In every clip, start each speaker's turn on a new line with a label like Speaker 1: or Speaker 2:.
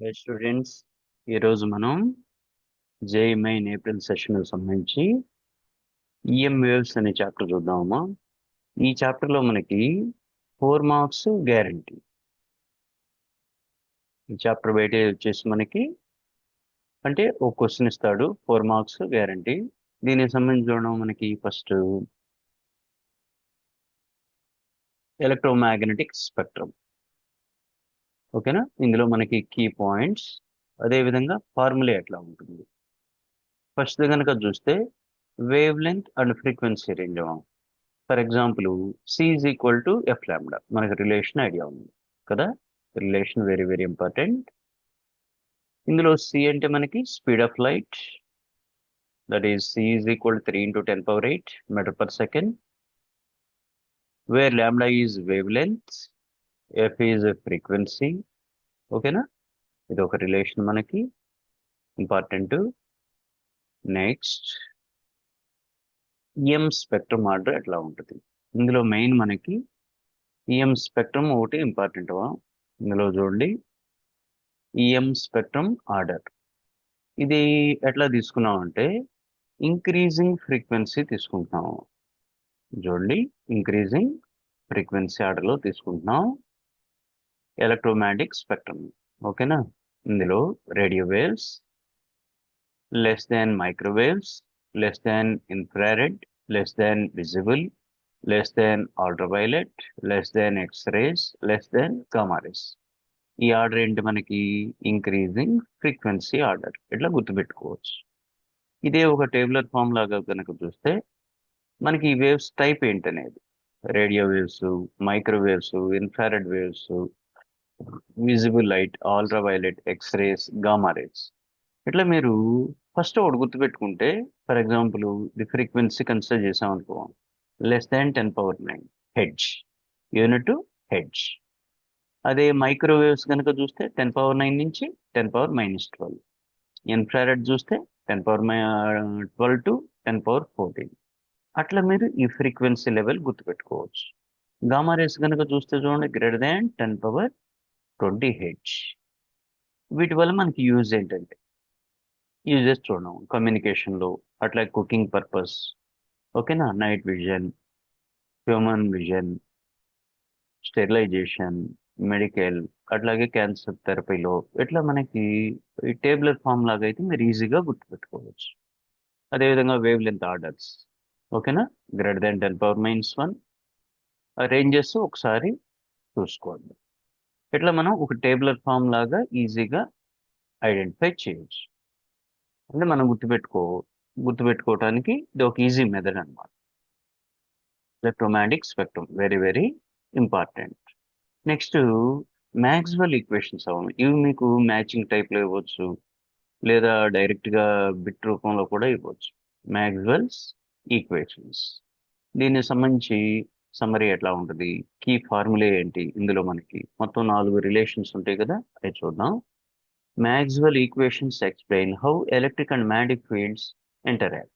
Speaker 1: హే students ఈరోజు మనం JEE main April session సంబంధించి ఈఎం వేవ్స్ అనే చాప్టర్ చూద్దామా ఈ చాప్టర్లో మనకి ఫోర్ మార్క్స్ గ్యారంటీ ఈ చాప్టర్ బయట వచ్చేసి మనకి అంటే ఒక క్వశ్చన్ ఇస్తాడు ఫోర్ మార్క్స్ గ్యారంటీ దీనికి సంబంధించి చూడడం మనకి ఫస్ట్ ఎలక్ట్రోమాగ్నెటిక్ స్పెక్ట్రమ్ ఓకేనా? ఇందులో మనకి కీ పాయింట్స్ అదేవిధంగా ఫార్ములా ఎట్లా ఉంటుంది? ఫస్ట్ కనుక చూస్తే wavelength and frequency range for example C is equal to F lambda మనకి రిలేషన్ ఐడియా ఉంది. కదా? రిలేషన్ వెరీ వెరీ ఇంపార్టెంట్ ఇందులో సి అంటే మనకి speed of light that is C is equal three into ten power eight metre per second where lambda is wavelength F is frequency ఓకేనా ఇది ఒక relation మనకి. Important next EM spectrum order ఎట్లా ఉంటుంది? ఇందులో మెయిన్ మనకి ఈఎం స్పెక్ట్రమ్ ఒకటి important ఇందులో చూడండి. ఈఎం స్పెక్ట్రమ్ ఆర్డర్ ఇది ఎట్లా తీసుకున్నాం అంటే ఇంక్రీజింగ్ ఫ్రీక్వెన్సీ తీసుకుంటున్నాము చూడండి. ఇంక్రీజింగ్ ఫ్రీక్వెన్సీ ఆర్డర్లో తీసుకుంటున్నాం. ఎలక్ట్రోమాగ్నెటిక్ స్పెక్ట్రమ్ ఓకేనా ఇందులో radio waves less than microwaves less than infrared less than visible less than ultraviolet less than X rays less than gamma rays ఈ ఆర్డర్ ఏంటి మనకి? ఇంక్రీజింగ్ ఫ్రీక్వెన్సీ ఆర్డర్ ఇట్లా గుర్తుపెట్టుకోవచ్చు. ఇదే ఒక టేబులర్ ఫామ్ లాగా కనుక చూస్తే మనకి ఈ వేవ్స్ టైప్ ఏంటనేది? Radio waves microwaves infrared waves visible light ultraviolet X rays gamma rays ఇట్లా మీరు ఫస్ట్ ఒకటి గుర్తుపెట్టుకుంటే for example the frequency consider చేసాం అనుకో less than ten power nine hertz unit hertz అదే మైక్రోవేవ్స్ కనుక చూస్తే టెన్ పవర్ నైన్ నుంచి ten power minus twelve infrared చూస్తే ten power twelve to ten power fourteen అట్లా మీరు ఈ ఫ్రీక్వెన్సీ లెవెల్ గుర్తుపెట్టుకోవచ్చు. గామా రేస్ కనుక చూస్తే చూడండి greater than ten power twenty H వీటి వల్ల మనకి యూజ్ ఏంటంటే యూజెస్ చూడడం కమ్యూనికేషన్లో అట్లా కుకింగ్ పర్పస్ ఓకేనా? Night vision human vision sterilisation medical అట్లాగే క్యాన్సర్ థెరపీలో ఇట్లా మనకి ఈ టేబులర్ ఫామ్ లాగా అయితే మీరు ఈజీగా గుర్తుపెట్టుకోవచ్చు. అదేవిధంగా వేవ్ లెంత్ ఆర్డర్స్ ఓకేనా? Greater than ten power minus one ranges ఒకసారి చూసుకోండి. ఇట్లా మనం ఒక టేబులర్ ఫామ్ లాగా ఈజీగా ఐడెంటిఫై చేయొచ్చు. అంటే మనం గుర్తుపెట్టుకో గుర్తుపెట్టుకోవటానికి ఇది ఒక ఈజీ మెథడ్ అనమాట electromagnetic spectrum very very important next Maxwell equations అవును. ఇవి మీకు మ్యాచింగ్ టైప్లో ఇవ్వచ్చు. లేదా డైరెక్ట్గా బిట్ రూపంలో కూడా ఇవ్వచ్చు. మ్యాక్సివల్స్ ఈక్వేషన్స్ దీనికి సంబంధించి సమ్మరీ ఎట్లా ఉంటుంది? కీ ఫార్ములే ఏంటి ఇందులో మనకి? మొత్తం నాలుగు రిలేషన్స్ ఉంటాయి కదా అవి చూద్దాం. Maxwell equations explain how electric and magnetic fields interact.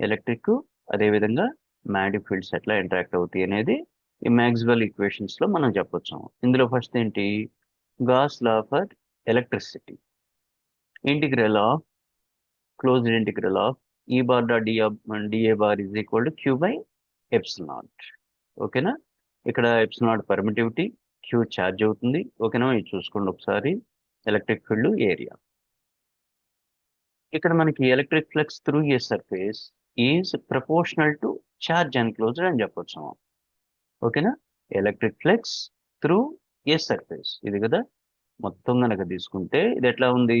Speaker 1: Electric అదేవిధంగా మ్యాగ్నెటిక్ ఫీల్డ్స్ ఎట్లా ఇంటరాక్ట్ అవుతాయి అనేది ఈ మ్యాక్సివల్ ఈక్వేషన్స్లో మనం చెప్పొచ్చు. ఇందులో ఫస్ట్ ఏంటి? Gauss law for electricity. Integral of closed integral of E bar dot dA dA bar is equal to Q by epsilon ఓకేనా? ఇక్కడ ఎప్సిలాట్ పర్మిటివిటీ క్యూ ఛార్జ్ అవుతుంది. ఓకేనా? ఇది చూసుకోండి ఒకసారి. ఎలక్ట్రిక్ ఫీల్డ్ ఏరియా ఇక్కడ మనకి electric flux through a surface is proportional to charge enclosed అని చెప్పొచ్చు ఓకేనా? Electric flux through a surface ఇది కదా? మొత్తం కనుక తీసుకుంటే ఇది ఎట్లా ఉంది?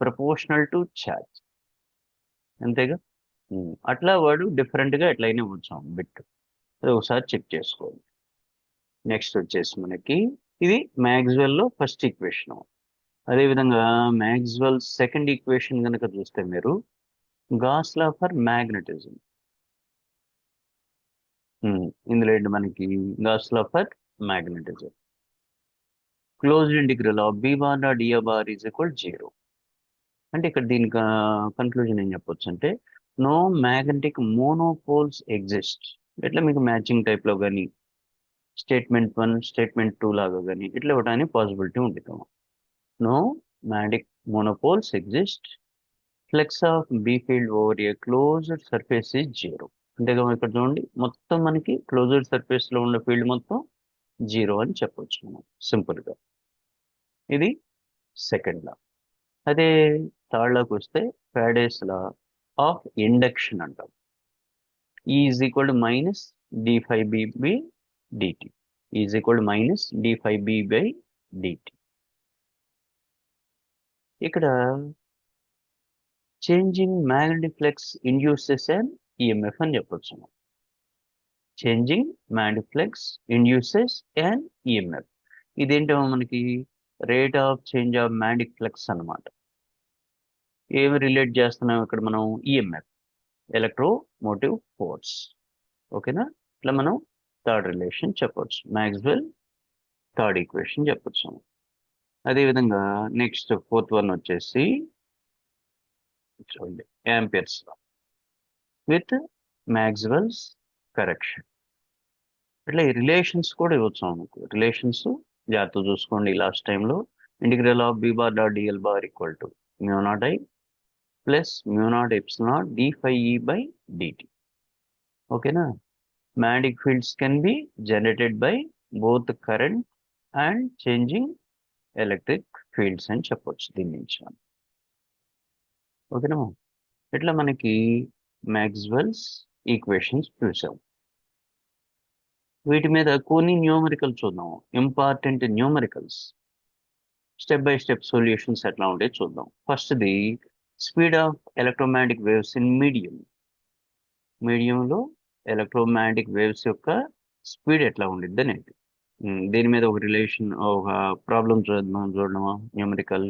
Speaker 1: ప్రపోర్షనల్ టు ఛార్జ్ అంతేగా? అట్లా వాడు డిఫరెంట్గా ఎట్లయినా వచ్చాం బిట్ అది ఒకసారి చెక్ చేసుకోండి నెక్స్ట్ వచ్చేసి మనకి ఇది మ్యాక్స్వెల్లో ఫస్ట్ ఈక్వేషన్ అదేవిధంగా మ్యాక్స్వెల్ సెకండ్ ఈక్వేషన్ కనుక చూస్తే మీరు గాస్లా ఫర్ మ్యాగ్నెటిజం ఇందులో ఏంటి మనకి? Gauss law for magnetism closed integral of B bar dot dA bar is equal zero. అంటే ఇక్కడ దీని కన్క్లూజన్ ఏం చెప్పొచ్చు అంటే నో మ్యాగ్నెటిక్ మోనోపోల్స్ ఎగ్జిస్ట్. ఇట్లా మీకు మ్యాచింగ్ టైప్లో కానీ స్టేట్మెంట్ వన్ స్టేట్మెంట్ టూ లాగా కానీ ఇట్లా ఇవ్వడానికి పాసిబిలిటీ ఉంటుంది no magnetic monopoles exist. Flux of B field over a closed surface is zero. అంటే ఇక్కడ చూడండి మొత్తం మనకి క్లోజ్డ్ సర్ఫేస్లో ఉన్న ఫీల్డ్ మొత్తం జీరో అని చెప్పొచ్చు మనం సింపుల్గా ఇది సెకండ్ లా. అదే థర్డ్ లాకి వస్తే ఫ్యాడేస్ లా ఆఫ్ ఇండక్షన్ అంటాం. Is equal to minus d phi B by dt is equal to minus d phi B by dt ఇక్కడ changing magnetic flux induces an EMF అని చెప్పొచ్చు changing magnetic flux induces an EMF ఇదేంటో మనకి? Rate of change of magnetic flux అన్నమాట. ఏమి relate చేస్తున్నాం ఇక్కడ మనం? ఈఎంఎఫ్ ఎలక్ట్రో మోటివ్ ఫోర్స్ ఓకేనా? ఇట్లా మనం థర్డ్ రిలేషన్ చెప్పొచ్చు. మ్యాక్స్వెల్ థర్డ్ ఈక్వేషన్ చెప్పొచ్చు. అదేవిధంగా నెక్స్ట్ ఫోర్త్ వన్ వచ్చేసి చూడండి యాంపియర్స్ విత్ మ్యాక్స్వెల్స్ కరెక్షన్ ఇట్లా ఈ రిలేషన్స్ కూడా ఇవ్వచ్చు మనకు. రిలేషన్స్ జాగ్రత్త చూసుకోండి. లాస్ట్ టైంలో integral of B bar dot dl bar equal to mu naught I plus mu naught eps naught d phi E by dt ఓకేనా magnetic fields can be generated by both current and changing electric fields అని చెప్పొచ్చు దీని నుంచి. ఓకేనా ఇట్లా మనకి Maxwell's equations చూసాం. వీటి మీద కొన్ని న్యూమరికల్ చూద్దాం. Important numericals step by step solutions ఎట్లా ఉంటాయి చూద్దాం. ఫస్ట్ది speed of electromagnetic waves in medium. మీడియంలో ఎలక్ట్రోమాగ్నెటిక్ వేవ్స్ యొక్క స్పీడ్ ఎట్లా ఉండిద్ది అనేది. దీని మీద ఒక రిలేషన్ ఒక ప్రాబ్లం చూద్దాం చూడడమా numerical.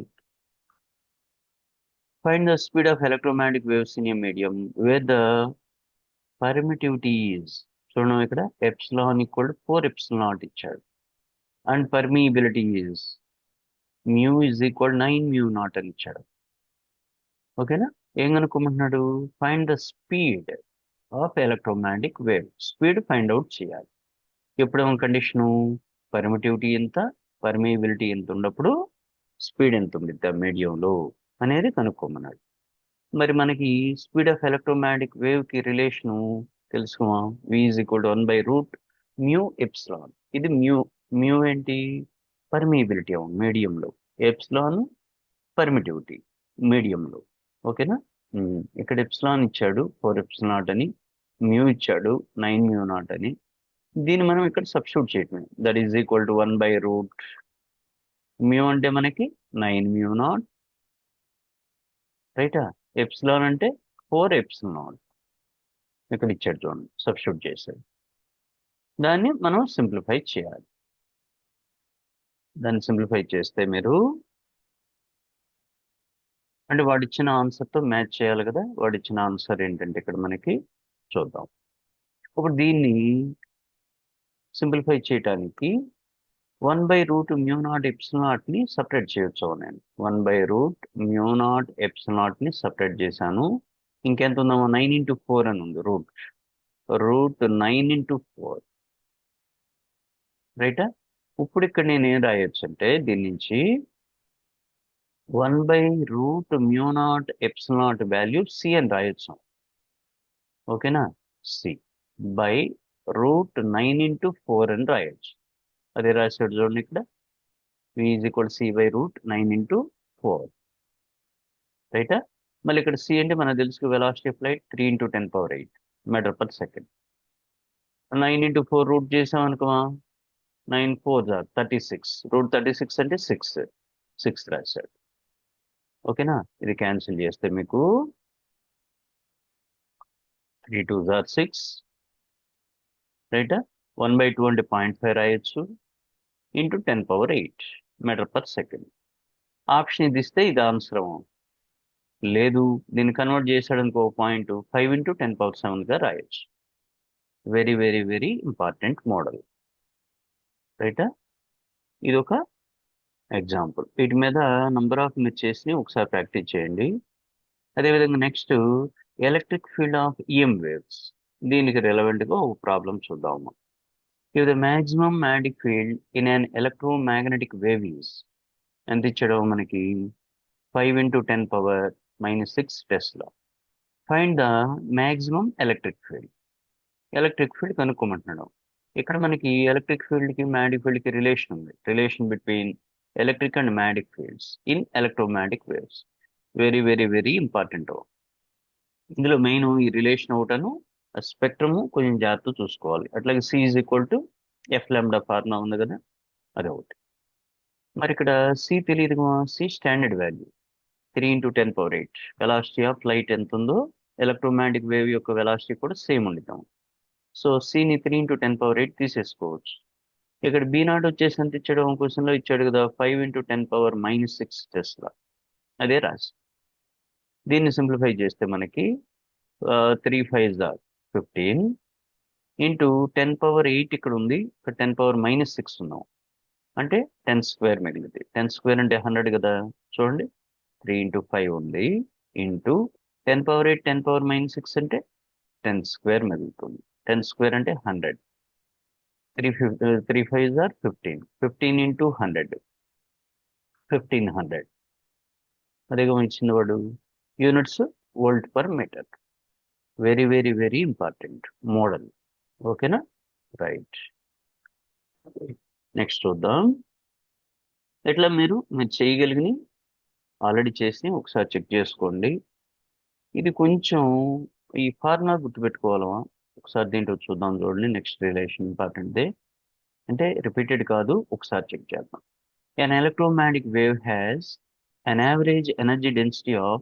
Speaker 1: Find the speed of electromagnetic waves in a medium where the permittivity is. చూడడం ఇక్కడ epsilon equal four epsilon naught ఇచ్చాడు. And permeability is. Mu is equal nine mu naught అని ఇచ్చాడు. ఓకేనా? ఏం కనుక్కోమంటున్నాడు? Find the speed of electromagnetic wave speed find out చేయాలి. ఎప్పుడేమో condition permittivity ఎంత? పర్మిబిలిటీ ఎంత ఉన్నప్పుడు స్పీడ్ ఎంత ఉంది మీడియంలో అనేది కనుక్కోమన్నాడు. మరి మనకి స్పీడ్ ఆఫ్ ఎలక్ట్రోమాగ్నెటిక్ వేవ్కి relation తెలుసుకుమా V is equal to one by root mu epsilon ఇది మ్యూ మ్యూ ఏంటి? పర్మిబిలిటీ అవును మీడియంలో ఎప్స్లాన్ పర్మిటివిటీ మీడియంలో ఓకేనా? ఇక్కడ ఎప్సిలాన్ ఇచ్చాడు ఫోర్ ఎప్సిలాన్ నాట్ అని. మ్యూ ఇచ్చాడు నైన్ మ్యూ నాట్ అని. దీన్ని మనం ఇక్కడ సబ్స్టిట్యూట్ చేయటమే. That is equal to one by root mu అంటే మనకి నైన్ మ్యూ నాట్. రైటా? ఎప్సిలాన్ అంటే ఫోర్ ఎప్సిలాన్ నాట్. ఇక్కడ ఇచ్చాడు చూడండి సబ్స్టిట్యూట్ చేశాడు. దాన్ని మనం సింప్లిఫై చేయాలి. దాన్ని సింప్లిఫై చేస్తే మీరు అంటే వాడు ఇచ్చిన ఆన్సర్తో మ్యాచ్ చేయాలి కదా వాడు ఇచ్చిన ఆన్సర్ ఏంటంటే ఇక్కడ మనకి చూద్దాం. ఇప్పుడు దీన్ని సింప్లిఫై చేయటానికి one by root mu naught epsilon separate చేయొచ్చు నేను one by root mu naught epsilon separate చేశాను. ఇంకెంత ఉందామో నైన్ ఇంటూ ఫోర్ అని ఉంది root. Root nine into four. రైటా? ఇప్పుడు ఇక్కడ నేను ఏం రాయొచ్చు అంటే దీని నుంచి one by root mu naught epsilon naught value C అని రాయొచ్చు. ఓకేనా? C. By root nine into four అని రాయొచ్చు. అదే రాశాడు చూడండి ఇక్కడ. Is equal C by root nine into four రైటా మళ్ళీ ఇక్కడ సి అంటే మనకు తెలుసు velocity of light three into ten power eight metre per second nine into four root చేసాం అనుకోమా? Nine four jar thirty six root thirty six అంటే six six రాశాడు. ఓకేనా? ఇది క్యాన్సిల్ చేస్తే మీకు త్రీ టూ జార్ సిక్స్ రైటా? వన్ బై టూ అంటే పాయింట్ ఫైవ్ రాయొచ్చు. Into ten power eight metre per second. Option ఇది ఇస్తే ఇది ఆన్సర్. లేదు దీన్ని కన్వర్ట్ చేసాడు ఇంకో point five into ten power సెవెన్గా రాయొచ్చు. Very very very important model. రైటా? ఇది ఒక ఎగ్జాంపుల్. వీటి మీద నంబర్ ఆఫ్ మీరు చేసి ఒకసారి ప్రాక్టీస్ చేయండి. అదేవిధంగా next electric field of EM waves. దీనికి రెలవెంట్గా ఒక ప్రాబ్లం చూద్దాము. If the maximum magnetic field in an electromagnetic wave is ఎంత ఇచ్చాడో మనకి? Five into ten power minus six tesla find the maximum electric field electric field కనుక్కోమంటున్నాడు. ఇక్కడ మనకి electric ఫీల్డ్కి మ్యాగ్నెటిక్ ఫీల్డ్కి రిలేషన్ ఉంది. Relation between electric and magnetic fields in electromagnetic waves very very very important ఇందులో main ఈ relation ఒకటను spectrum కొంచెం జాగ్రత్త చూసుకోవాలి. అట్లాగే C is equal to F lambda formula ఉంది కదా అది ఒకటి. మరి ఇక్కడ సి తెలియదు C standard value three into ten power eight velocity of light ఎంత ఉందో ఎలక్ట్రోమాగ్నెటిక్ వేవ్ యొక్క వెలాసిటీ కూడా సేమ్ ఉండిద్దాం. సో సిని three into ten power eight తీసేసుకోవచ్చు. ఇక్కడ బి నాట్ వచ్చేసి ఎంత ఇచ్చాడు? క్వశ్చన్లో ఇచ్చాడు కదా five into ten power minus six tesla అదే రాసి దీన్ని సింప్లిఫై చేస్తే మనకి three five Dar fifteen into ten power eight ఇక్కడ ఉంది. ఇక్కడ టెన్ పవర్ మైనస్ సిక్స్ ఉన్నాం. అంటే టెన్ స్క్వేర్ మిగిలింది. టెన్ స్క్వేర్ అంటే హండ్రెడ్ కదా. చూడండి. త్రీ ఇంటూ ఫైవ్ ఉంది. Into ten power eight ten power minus six అంటే టెన్ స్క్వేర్ మిగులుతుంది. టెన్ స్క్వేర్ అంటే hundred three fifty three five are fifteen. Fifteen into hundred. Fifteen hundred. అదేగా వాడు? Units volt per metre. Very very very important model. ఓకేనా? Right. Next చూద్దాం. ఇట్లా మీరు మీరు చేయగలిగిన ఆల్రెడీ చేసి ఒకసారి చెక్ చేసుకోండి. ఇది కొంచెం ఈ ఫార్ములా గుర్తుపెట్టుకోవాలమా? ఒకసారి దీంట్లో చూద్దాం చూడండి నెక్స్ట్ రిలేషన్ ఇంపార్టెంట్దే అంటే రిపీటెడ్ కాదు ఒకసారి చెక్ చేద్దాం. An electromagnetic wave has an average energy density of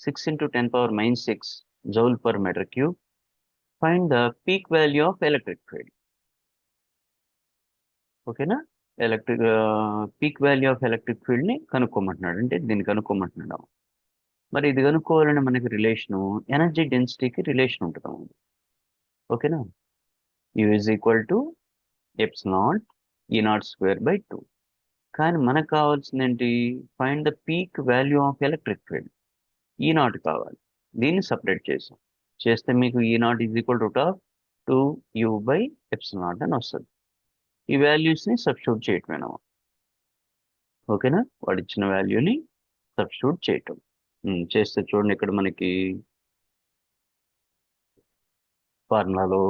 Speaker 1: 6 into 10 power minus 6 joule per meter cube. Find the peak value of electric field. ఓకేనా electric peak value of electric ఫీల్డ్ని కనుక్కోమంటున్నాడు. అంటే దీన్ని కనుక్కోమంటున్నాడు. మరి ఇది కనుక్కోవాలని మనకి రిలేషను ఎనర్జీ డెన్సిటీకి రిలేషన్ ఉంటుంది? ఓకేనా? U is equal to eps naught E naught square by two కానీ మనకు కావాల్సింది ఏంటి find the peak value of electric field E naught కావాలి. దీన్ని సపరేట్ చేసాం. చేస్తే మీకు E naught is equal root of two U by eps naught అని వస్తుంది. ఈ వాల్యూస్ని సబ్స్టిట్యూట్ చేయటమేనా ఓకేనా? వాడు ఇచ్చిన వాల్యూని సబ్స్టిట్యూట్ చేయటం. చేస్తే చూడండి ఇక్కడ మనకి ఫార్ములాలో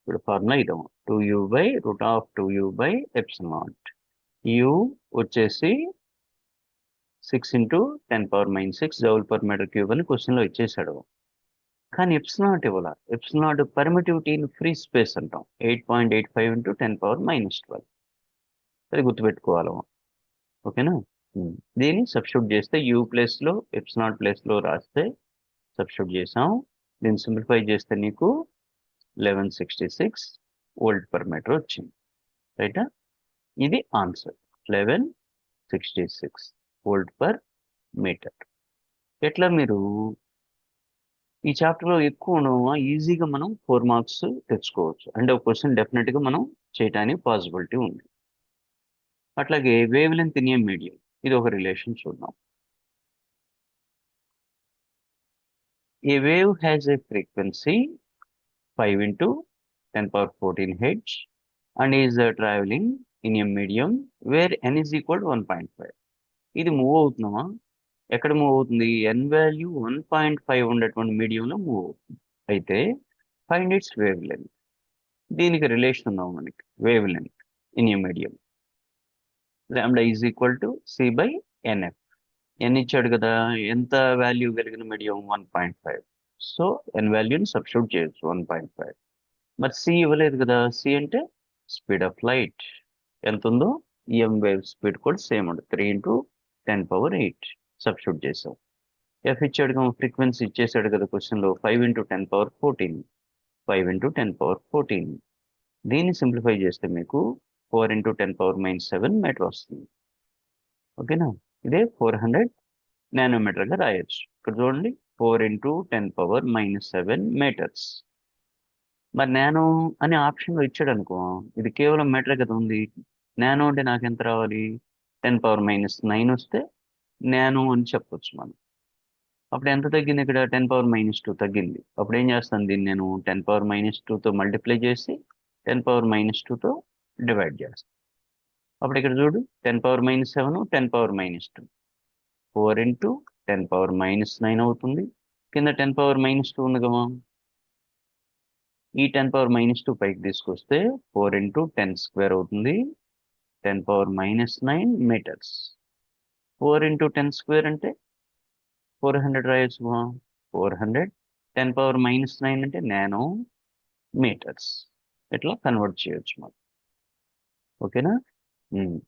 Speaker 1: ఇప్పుడు formula ఇదాం two U by root of two U by eps naught U వచ్చేసి six into ten power minus six joule per metre cube అని క్వశ్చన్లో ఇచ్చేసాడు. కానీ ఎప్స్ నాట్ ఇవ్వాల? Eps naught permittivity in free space అంటాం. Eight point eight five into ten power minus twelve అది గుర్తుపెట్టుకోవాలి? ఓకేనా. దీన్ని సబ్స్టిట్యూట్ చేస్తే యూ ప్లేస్లో నాట్ ప్లేస్లో రాస్తే సబ్స్టిట్యూట్ చేసాం. దీన్ని సింప్లిఫై చేస్తే నీకు eleven sixty six volt per metre వచ్చింది. రైటా ఇది answer eleven sixty six volt per metre ఎట్లా మీరు ఈ చాప్టర్లో ఎక్కువ ఈజీగా మనం ఫోర్ మార్క్స్ తెచ్చుకోవచ్చు. అంటే ఒక క్వశ్చన్ డెఫినెట్గా మనం చేయడానికి పాసిబిలిటీ ఉంది. అట్లాగే wavelength in a medium ఇది ఒక రిలేషన్ చూద్దాం. a wave has a frequency five into ten power fourteen hertz and is travelling in a medium where N is equal one point five ఇది move అవుతున్నామా ఎక్కడ move అవుతుంది N value one point five ఉండేటువంటి మీడియంలో move అవుతుంది అయితే find its wave length దీనికి relation ఉందాం మనకి wavelength in a medium lambda is equal to C by NF ఎన్ ఇచ్చాడు కదా? ఎంత వాల్యూ కలిగిన medium one point five so N వాల్యూని సబ్స్టిట్యూట్ చేయొచ్చు వన్ పాయింట్ ఫైవ్ మరి సి ఇవ్వలేదు కదా? సి అంటే స్పీడ్ ఆఫ్ లైట్ ఎంత ఉందో? ఈఎం వేవ్ స్పీడ్ కూడా సేమ్ ఉంటుంది. Three into ten power eight substitute చేసాం. ఎఫ్ ఇచ్చాడు కదా ఫ్రీక్వెన్సీ ఇచ్చేసాడు కదా క్వశ్చన్లో five into ten power fourteen five into ten power fourteen దీన్ని సింప్లిఫై చేస్తే మీకు four into ten power minus seven metre వస్తుంది. ఓకేనా ఇదే ఫోర్ హండ్రెడ్ నానోమీటర్గా రాయొచ్చు. ఇక్కడ చూడండి four into ten power minus seven metres. మరి నానో అనే ఆప్షన్లో ఇచ్చాడు అనుకో ఇది కేవలం మీటర్ కదా ఉంది. నానో అంటే నాకు ఎంత రావాలి? టెన్ పవర్ మైనస్ నైన్ వస్తే నానో అని చెప్పొచ్చు మనం. అప్పుడు ఎంత తగ్గింది ఇక్కడ? టెన్ పవర్ మైనస్ టూ తగ్గింది. అప్పుడు ఏం చేస్తాను దీన్ని నేను? టెన్ పవర్ మైనస్ టూతో మల్టిప్లై చేసి టెన్ పవర్ మైనస్ టూతో డివైడ్ చేస్తాను. అప్పుడు ఇక్కడ చూడు ten power minus seven ten power minus two four into ten power minus nine అవుతుంది. కింద టెన్ పవర్ మైనస్ టూ ఉంది కదా. ఈ టెన్ పవర్ మైనస్ టూ పైకి తీసుకొస్తే ఫోర్ ఇంటూ టెన్ స్క్వేర్ అవుతుంది. Ten power minus nine metres four into ten square అంటే four hundred రాయొచ్చు four hundred ten power minus nine అంటే నానో మీటర్స్ ఇట్లా కన్వర్ట్ చేయొచ్చు మనం ఓకేనా ఉమ్.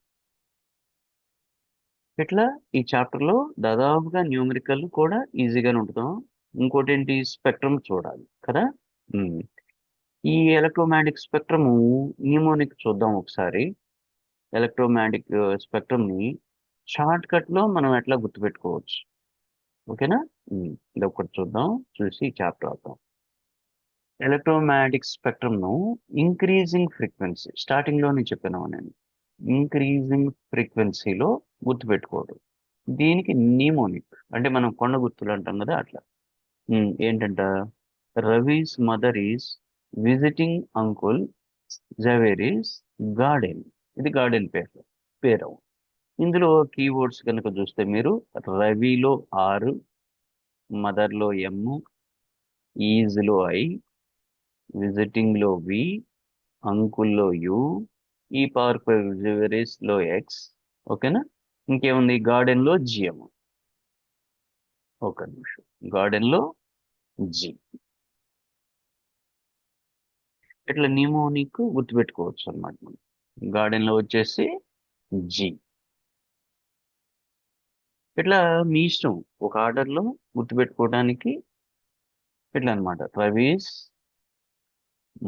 Speaker 1: ఇట్లా ఈ చాప్టర్లో దాదాపుగా న్యూమరికల్ కూడా ఈజీగానే ఉంటుందాం? ఇంకోటి ఏంటి స్పెక్ట్రమ్ చూడాలి కదా? ఉమ్. ఈ ఎలక్ట్రోమాగ్నెటిక్ స్పెక్ట్రమ్ న్యూమోనిక్ చూద్దాం ఒకసారి. ఎలక్ట్రోమాగ్నెటిక్ స్పెక్ట్రమ్ uh, ని షార్ట్ కట్లో మనం ఎట్లా గుర్తుపెట్టుకోవచ్చు? ఓకేనా? ఉమ్. ఇది ఒకటి చూద్దాం చూసి చాప్టర్ అవుతాం ఎలక్ట్రోమాగ్నెటిక్ స్పెక్ట్రమ్ను ఇంక్రీజింగ్ ఫ్రీక్వెన్సీ స్టార్టింగ్లోనే చెప్పాను నేను. ఇంక్రీజింగ్ ఫ్రీక్వెన్సీలో గుర్తుపెట్టుకోవడం. దీనికి నీమోనిక్ అంటే మనం కొండ గుర్తులు అంటాం కదా అట్లా. ఏంటంట? Ravi's mother is visiting uncle Javeri's garden. ఇది గార్డెన్ పేరు పేరు ఇందులో కీవర్డ్స్ కనుక చూస్తే మీరు రవిలో ఆరు మదర్లో ఎమ్ ఈజ్లో ఐ విజిటింగ్లో వి అంకుల్లో యు ఈ పార్క్లో ఎక్స్ ఓకేనా ఇంకేముంది? గార్డెన్లో జిఎం ఒక నిమిషం. గార్డెన్లో జి ఇట్లా నిమోనిక్ గుర్తుపెట్టుకోవచ్చు అన్నమాట మనం. గార్డెన్లో వచ్చేసి జి ఇట్లా మీ ఇష్టం. ఒక ఆర్డర్లో గుర్తుపెట్టుకోవడానికి ఇట్లా అన్నమాట? Ravi's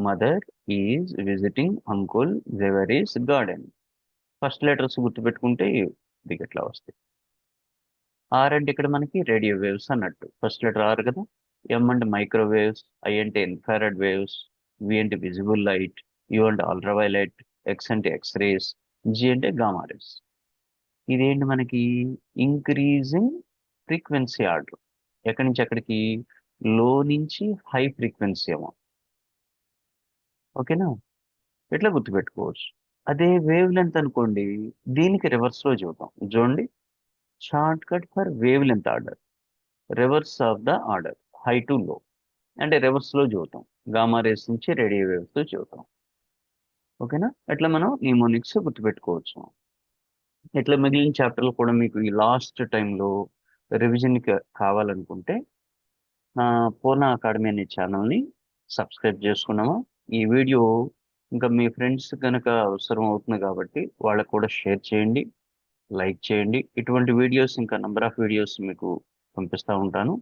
Speaker 1: mother is visiting uncle Javeri's garden first letters గుర్తుపెట్టుకుంటే ఇది ఇట్లా వస్తాయి? ఆర్ అంటే ఇక్కడ మనకి రేడియో వేవ్స్ అన్నట్టు. ఫస్ట్ లెటర్ ఆర్ కదా? ఎం అంటే మైక్రోవేవ్స్ ఐ అంటే ఇన్ఫ్రారెడ్ వేవ్స్ వి అంటే విజిబుల్ లైట్ యు అంటే అల్ట్రావైలెట్ ఎక్స్ అంటే ఎక్స్ రేస్ జి అంటే గామారేస్ ఇదేంటి మనకి? ఇంక్రీజింగ్ ఫ్రీక్వెన్సీ ఆర్డర్ ఎక్కడి నుంచి ఎక్కడికి? లో నుంచి హై ఫ్రీక్వెన్సీ ఏమో ఓకేనా? ఇట్లా గుర్తుపెట్టుకోవచ్చు? అదే వేవ్ లెంత్ అనుకోండి దీనికి రివర్స్లో చూద్దాం. చూడండి. Shortcut for wavelength order reverse of the order high to low అంటే రివర్స్లో చూద్దాం. గామా రేస్ నుంచి రేడియో వేవ్స్తో చూద్దాం. ఓకేనా? ఎట్లా మనం నిమోనిక్స్ గుర్తుపెట్టుకోవచ్చు? ఇట్లా మిగిలిన చాప్టర్లు కూడా మీకు ఈ లాస్ట్ టైంలో రివిజన్ కావాలనుకుంటే నా పూర్ణ అకాడమీ అనే ఛానల్ని సబ్స్క్రైబ్ చేసుకున్నాము ఈ వీడియో ఇంకా మీ ఫ్రెండ్స్ కనుక అవసరం అవుతుంది కాబట్టి వాళ్ళకు కూడా షేర్ చేయండి లైక్ చేయండి. ఇటువంటి వీడియోస్ ఇంకా నెంబర్ ఆఫ్ వీడియోస్ మీకు పంపిస్తూ ఉంటాను.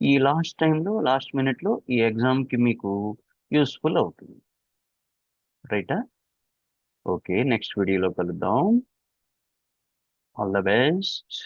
Speaker 1: ఈ లాస్ట్ టైంలో లాస్ట్ మినిట్లో ఈ ఎగ్జామ్కి మీకు యూస్ఫుల్ అవుతుంది. రైటా ఓకే నెక్స్ట్ వీడియోలో కలుద్దాం. All the best.